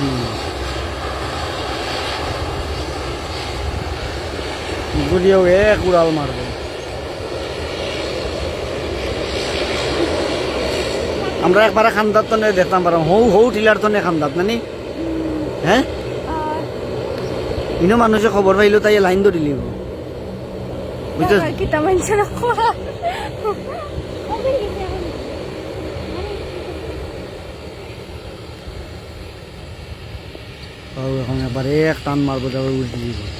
হুম। গুলিও এক উড়াল মারবে। আমরা একবার খান্দার তো দেখতাম পারাম হৌ হৌ টিলার তো খান্দাত নানি? হ্যাঁ? ইনো মানুষে খবর পাইলো তাই লাইন ধরিলি। Which is... Nakakita man siya ako. और हमें बड़े एक टान मार बजा हुआ उठ